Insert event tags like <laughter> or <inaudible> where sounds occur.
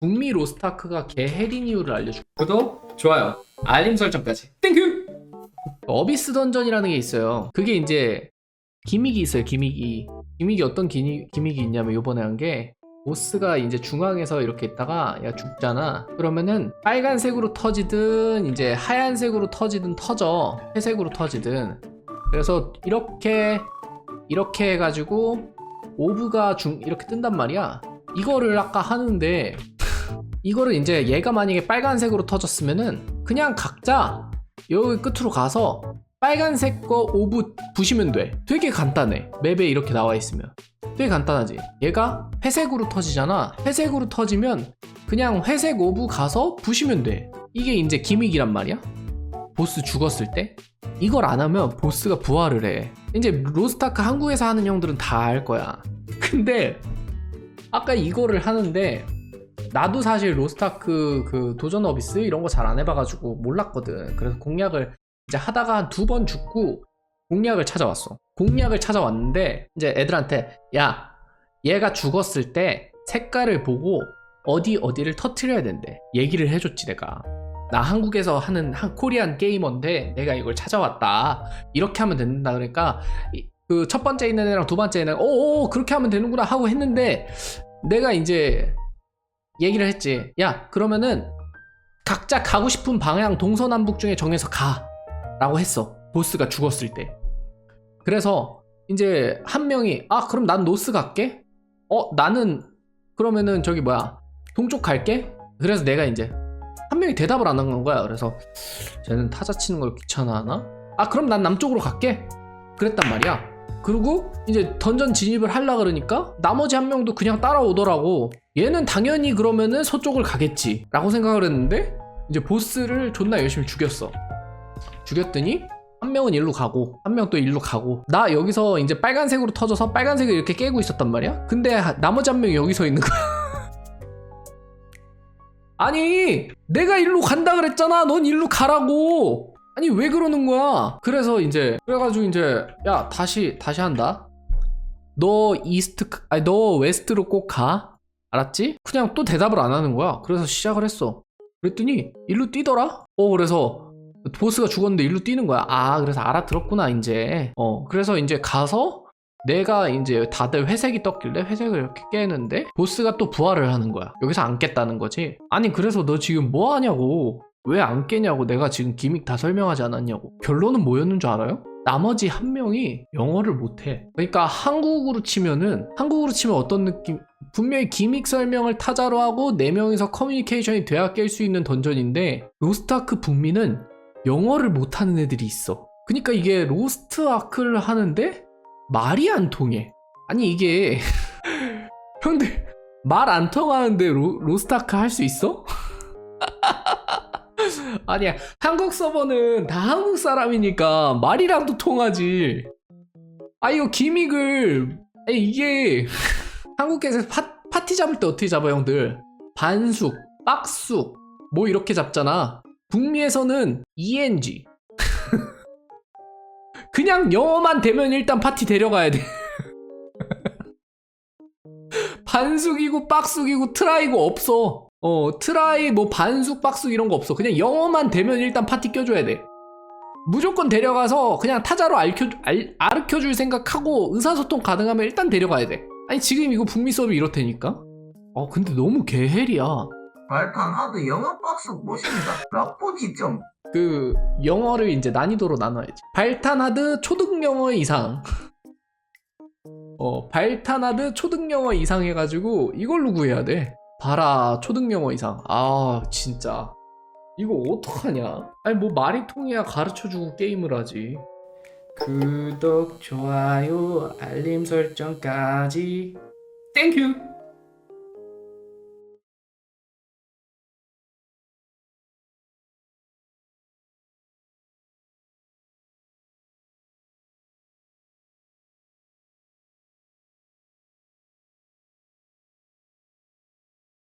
북미 로스타크가 개헬인 이유를 알려줘. 구독, 좋아요, 알림 설정까지. 땡큐! 어비스 던전이라는 게 있어요. 그게 이제 기믹이 있어요. 기믹이. 기믹이 어떤 기믹, 기믹이 있냐면 요번에 한 게 보스가 이제 중앙에서 이렇게 있다가 야 죽잖아. 그러면은 빨간색으로 터지든 이제 하얀색으로 터지든 터져. 회색으로 터지든. 그래서 이렇게 이렇게 해가지고 오브가 중 이렇게 뜬단 말이야. 이거를 아까 하는데 이거를 이제 얘가 만약에 빨간색으로 터졌으면은 그냥 각자 여기 끝으로 가서 빨간색 거 오브 부시면 돼. 되게 간단해. 맵에 이렇게 나와 있으면. 되게 간단하지. 얘가 회색으로 터지잖아. 회색으로 터지면 그냥 회색 오브 가서 부시면 돼. 이게 이제 기믹이란 말이야. 보스 죽었을 때 이걸 안 하면 보스가 부활을 해. 이제 로스타크 한국에서 하는 형들은 다 알 거야. <laughs> 근데 아까 이거를 하는데 나도 사실 로스타크 그 도전 어비스 이런 거 잘 안 해봐가지고 몰랐거든. 그래서 공략을 이제 하다가 한 두 번 죽고 공략을 찾아왔어. 공략을 찾아왔는데 이제 애들한테 야 얘가 죽었을 때 색깔을 보고 어디 어디를 터트려야 된대. 얘기를 해줬지 내가. 나 한국에서 하는 한 코리안 게이머인데 내가 이걸 찾아왔다. 이렇게 하면 된다 그러니까 그 첫 번째 있는 애랑 두 번째 애는 오오 그렇게 하면 되는구나 하고 했는데 내가 이제 얘기를 했지. 야 그러면은 각자 가고 싶은 방향 동서남북 중에 정해서 가 라고 했어. 보스가 죽었을 때. 그래서 이제 한 명이 아 그럼 난 노스 갈게. 어 나는 그러면은 저기 뭐야 동쪽 갈게. 그래서 내가 이제 한 명이 대답을 안한 거야. 그래서 쟤는 타자 치는 걸 귀찮아하나? 아 그럼 난 남쪽으로 갈게. 그랬단 말이야. 그리고 이제 던전 진입을 하려 그러니까 나머지 한 명도 그냥 따라오더라고. 얘는 당연히 그러면은 서쪽을 가겠지 라고 생각을 했는데 이제 보스를 존나 열심히 죽였어. 죽였더니 한 명은 일로 가고 한 명 또 일로 가고 나 여기서 이제 빨간색으로 터져서 빨간색을 이렇게 깨고 있었단 말이야. 근데 하- 나머지 한 명이 여기 서 있는 거야. <laughs> 아니 내가 일로 간다 그랬잖아. 넌 일로 가라고. 아니 왜 그러는 거야? 그래서 이제 그래가지고 이제 야 다시 다시 한다. 너 이스트 아니 너 웨스트로 꼭 가. 알았지? 그냥 또 대답을 안 하는 거야. 그래서 시작을 했어. 그랬더니 일로 뛰더라. 어 그래서 보스가 죽었는데 일로 뛰는 거야. 아 그래서 알아들었구나 이제. 어 그래서 이제 가서 내가 이제 다들 회색이 떴길래 회색을 이렇게 깨는데 보스가 또 부활을 하는 거야. 여기서 안 깼다는 거지. 아니 그래서 너 지금 뭐 하냐고. 왜 안 깨냐고 내가 지금 기믹 다 설명하지 않았냐고. 결론은 뭐였는 줄 알아요? 나머지 한 명이 영어를 못해. 그러니까 한국으로 치면은 한국으로 치면 어떤 느낌? 분명히 기믹 설명을 타자로 하고 네 명이서 커뮤니케이션이 돼야 깰 수 있는 던전인데 로스트아크 북미는 영어를 못하는 애들이 있어. 그러니까 이게 로스트 아크를 하는데 말이 안 통해. 아니 이게 <laughs> 형들 말 안 통하는데 로, 로스트아크 할 수 있어? <laughs> 아니야 한국 서버는 다 한국 사람이니까 말이랑도 통하지. 아 이거 기믹을 아니, 이게 <laughs> 한국에서 파, 파티 잡을 때 어떻게 잡아 형들? 반숙, 빡숙 뭐 이렇게 잡잖아. 북미에서는 ENG. <laughs> 그냥 영어만 되면 일단 파티 데려가야 돼. <laughs> 반숙이고 빡숙이고 트라이고 없어. 어, 트라이 뭐 반숙 빡숙 이런 거 없어. 그냥 영어만 되면 일단 파티 껴줘야 돼. 무조건 데려가서 그냥 타자로 알켜, 알, 아르켜줄 생각하고 의사소통 가능하면 일단 데려가야 돼. 아니 지금 이거 북미 수업이 이렇다니까? 아 근데 너무 개헬이야. 발판 하드 영어 박스 모십니다. 라포지 점. 그 영어를 이제 난이도로 나눠야지. 발탄하드 초등 영어 이상. <laughs> 어 발탄하드 초등 영어 이상 해가지고 이걸로 구해야 돼. 봐라 초등 영어 이상. 아 진짜 이거 어떡하냐? 아니 뭐 말이 통해야 가르쳐주고 게임을 하지. 구독 좋아요 알림 설정까지 땡큐.